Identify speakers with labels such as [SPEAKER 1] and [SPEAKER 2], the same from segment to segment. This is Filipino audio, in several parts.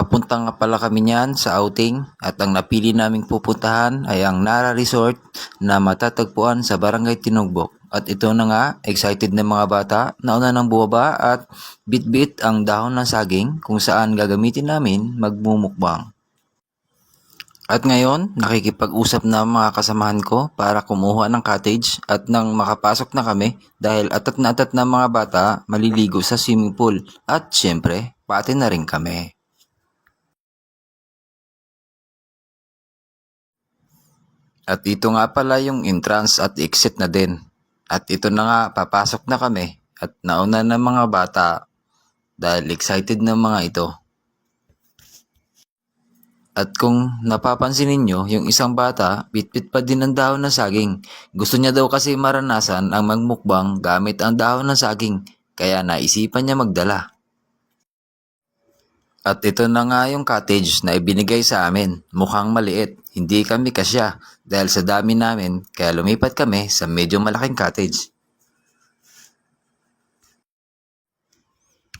[SPEAKER 1] Papunta nga pala kami niyan sa outing at ang napili naming pupuntahan ay ang Nara Resort na matatagpuan sa Barangay Tinugbok. At ito na nga, excited na mga bata, nauna ng buwaba at bit-bit ang dahon ng saging kung saan gagamitin namin magmumukbang. At ngayon, nakikipag-usap na mga kasamahan ko para kumuha ng cottage at nang makapasok na kami dahil atat na atat na mga bata maliligo sa swimming pool at syempre, pati na rin kami. At ito nga pala yung entrance at exit na din. At ito na nga, papasok na kami at nauna na mga bata dahil excited na mga ito. At kung napapansin ninyo, yung isang bata, bitbit pa din ang dahon ng saging. Gusto niya daw kasi maranasan ang magmukbang gamit ang dahon ng saging, kaya naisipan niya magdala. At ito na nga yung cottage na ibinigay sa amin. Mukhang maliit, hindi kami kasya dahil sa dami namin kaya lumipat kami sa medyo malaking cottage.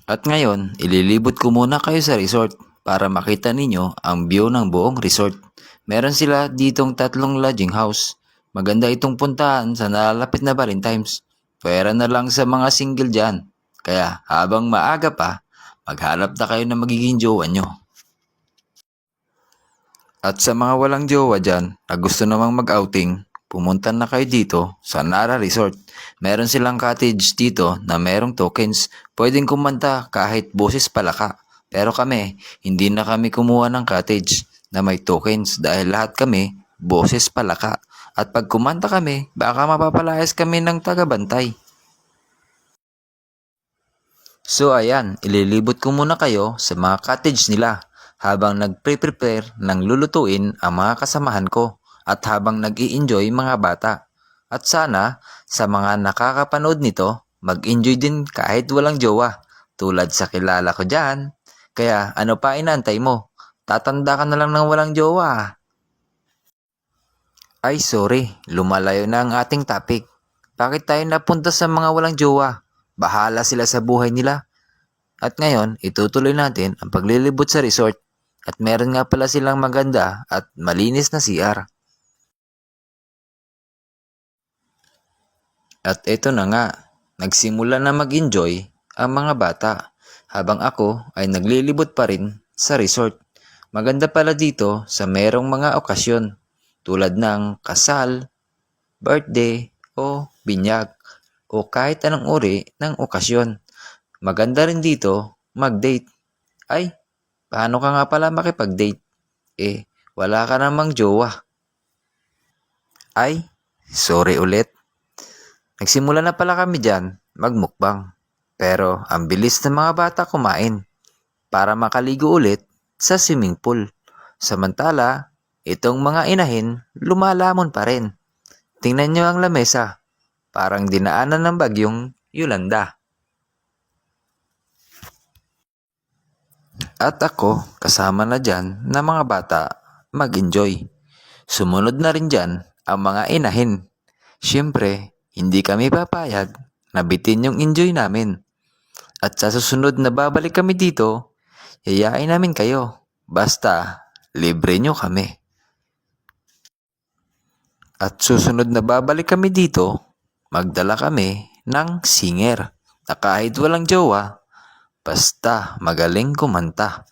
[SPEAKER 1] At ngayon, ililibot ko muna kayo sa resort para makita ninyo ang view ng buong resort. Meron sila ditong tatlong lodging house. Maganda itong puntahan sa nalalapit na Valentine's. Pwera na lang sa mga single dyan. Kaya habang maaga pa, maghanap na kayo na magiging jowa nyo. At sa mga walang jowa dyan na gusto namang mag-outing, pumunta na kayo dito sa Nara Resort. Meron silang cottage dito na merong tokens. Pwedeng kumanta kahit boses palaka. Pero kami, hindi na kami kumuha ng cottage na may tokens dahil lahat kami boses palaka. At pag kumanta kami, baka mapapalayas kami ng tagabantay. So ayan, ililibot ko muna kayo sa mga cottage nila habang nagpre-prepare ng lulutuin ang mga kasamahan ko at habang nag enjoy mga bata. At sana sa mga nakakapanood nito, mag-enjoy din kahit walang jowa tulad sa kilala ko dyan. Kaya ano pa inantay mo? Tatanda ka na lang ng walang jowa. Ay sorry, lumalayo na ang ating topic. Bakit tayo napunta sa mga walang jowa? Bahala sila sa buhay nila. At ngayon, itutuloy natin ang paglilibot sa resort. At meron nga pala silang maganda at malinis na CR. At ito na nga, nagsimula na mag-enjoy ang mga bata habang ako ay naglilibot pa rin sa resort. Maganda pala dito sa merong mga okasyon tulad ng kasal, birthday o binyag o kahit anong uri ng okasyon. Maganda rin dito mag-date. Ay, paano ka nga pala makipag-date? Eh, wala ka namang jowa. Ay, sorry ulit. Nagsimula na pala kami dyan magmukbang. Pero ang bilis ng mga bata kumain para makaligo ulit sa swimming pool. Samantala, itong mga inahin lumalamon pa rin. Tingnan nyo ang lamesa. Parang dinaanan ng bagyong Yolanda. At ako, kasama na dyan na mga bata, mag-enjoy. Sumunod na rin dyan ang mga inahin. Siyempre, hindi kami papayag na bitin yung enjoy namin. At sa susunod na babalik kami dito, yayain namin kayo. Basta, libre nyo kami. At susunod na babalik kami dito, magdala kami ng singer na kahit walang jowa, basta magaling kumanta.